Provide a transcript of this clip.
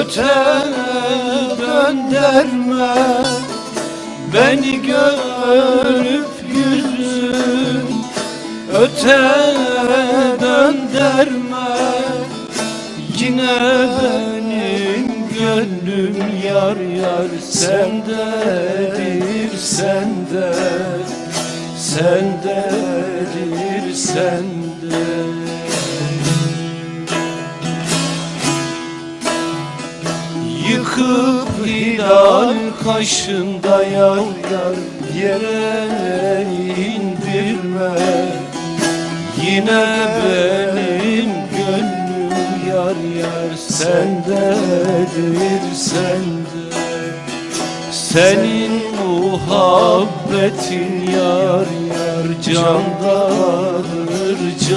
öte dönderme Beni görüp yüzün. Öte dönderme Yine benim gönlüm yar yar sendedir sende. Sendedir sende Yıkıp hilal kaşında yar yar yere indirme. Yine benim gönlüm yar yar sendedir sende. Senin muhabbetin yar yar candadır can